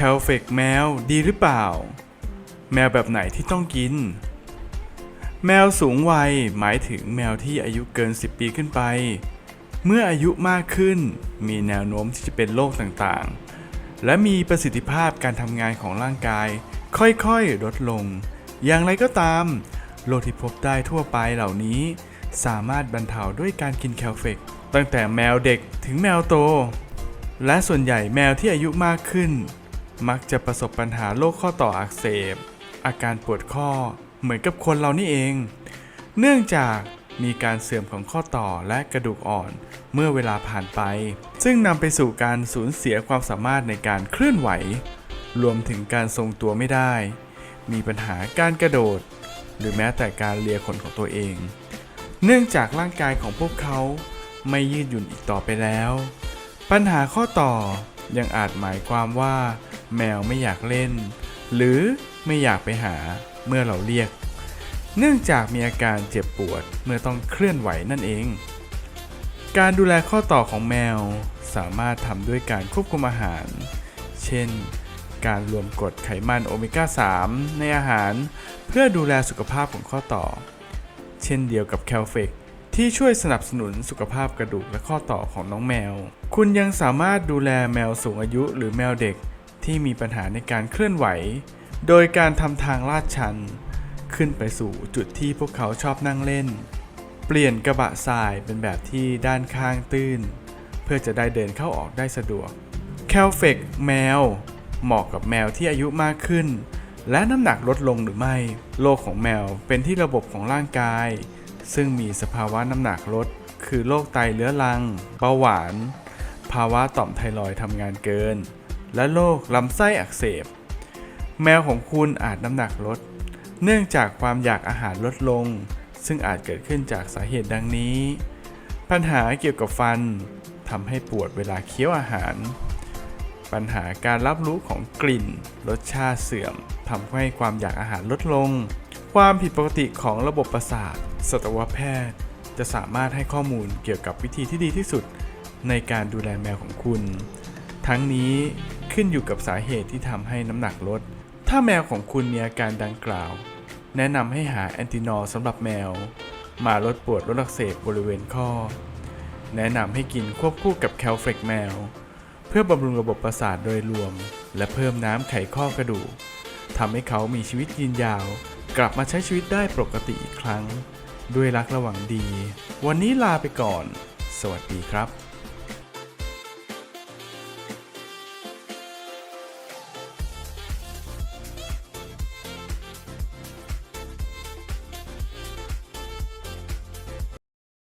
แคลเฟกแมวดีหรือเปล่า แมวแบบไหนที่ต้องกิน แมวสูงวัยหมายถึงแมวที่อายุเกิน 10 ปีขึ้นไป เมื่ออายุมากขึ้น มีแนวโน้มที่จะเป็นโรคต่างๆ และมีประสิทธิภาพการทำงานของร่างกาย ค่อยๆ ลดลง อย่างไรก็ตามโรคที่พบได้ทั่วไปเหล่านี้ สามารถบรรเทาด้วยการกินแคลเฟกตั้งแต่แมวเด็กถึงแมวโต และส่วนใหญ่แมวที่อายุมากขึ้น มักจะประสบปัญหาโรคข้อต่ออักเสบ อาการปวดข้อเหมือนกับคนเรานี่เอง เนื่องจากมีการเสื่อมของข้อต่อและกระดูกอ่อนเมื่อเวลาผ่านไป ซึ่งนำไปสู่การสูญเสียความสามารถในการเคลื่อนไหว รวมถึงการทรงตัวไม่ได้ มีปัญหาการกระโดด หรือแม้แต่การเลียขนของตัวเอง เนื่องจากร่างกายของพวกเขาไม่ยืดหยุ่นอีกต่อไปแล้ว ปัญหาข้อต่อยังอาจหมายความว่า แมวไม่อยากเล่น หรือไม่อยากไปหาเมื่อเราเรียก เนื่องจากมีอาการเจ็บปวดเมื่อต้องเคลื่อนไหวนั่นเอง การดูแลข้อต่อของแมวสามารถทำด้วยการควบคุมอาหาร เช่น การรวมกรดไขมันโอเมก้า 3 ในอาหาร เพื่อดูแลสุขภาพของข้อต่อ เช่นเดียวกับแคลเฟกที่ช่วยสนับสนุนสุขภาพกระดูกและข้อต่อของน้องแมว คุณยังสามารถดูแลแมวสูงอายุหรือแมวเด็ก ที่มีปัญหาในการเคลื่อนไหว โดยการทำทางลาดชัน ขึ้นไปสู่จุดที่พวกเขาชอบนั่งเล่น เปลี่ยนกระบะทรายเป็นแบบที่ด้านข้างตื้น เพื่อจะได้เดินเข้าออกได้สะดวกแคลเฟกแมว เหมาะกับแมวที่อายุมากขึ้น และน้ำหนักลดลงหรือไม่โรคของแมวเป็นที่ระบบของร่างกาย ซึ่งมีสภาวะน้ำหนักลด คือโรคไตเรื้อรังเบาหวาน ภาวะต่อมไทรอยทำงานเกิน และโรคลำไส้อักเสบ แมวของคุณอาจน้ำหนักลด เนื่องจากความอยากอาหารลดลง ซึ่งอาจเกิดขึ้นจากสาเหตุดังนี้ ปัญหาเกี่ยวกับฟันทำให้ปวดเวลาเคี้ยวอาหาร ปัญหาการรับรู้ของกลิ่น รสชาติเสื่อมทำให้ความอยากอาหารลดลง ความผิดปกติของระบบประสาทสัตวแพทย์ จะสามารถให้ข้อมูลเกี่ยวกับวิธีที่ดีที่สุดในการดูแลแมวของคุณ ทั้งนี้ ขึ้นอยู่กับสาเหตุที่ทำให้น้ำหนักลด ถ้าแมวของคุณมีอาการดังกล่าว แนะนำให้หาแอนตินอลสำหรับแมว มาลดปวดลดอักเสบบริเวณข้อ แนะนำให้กินควบคู่กับแคลเฟกแมว เพื่อบำรุงระบบประสาทโดยรวม และเพิ่มน้ำไขข้อกระดูกทำให้เขามีชีวิตยืนยาว กลับมาใช้ชีวิตได้ปกติอีกครั้ง ด้วยรักระหว่างดี วันนี้ลาไปก่อน สวัสดีครับ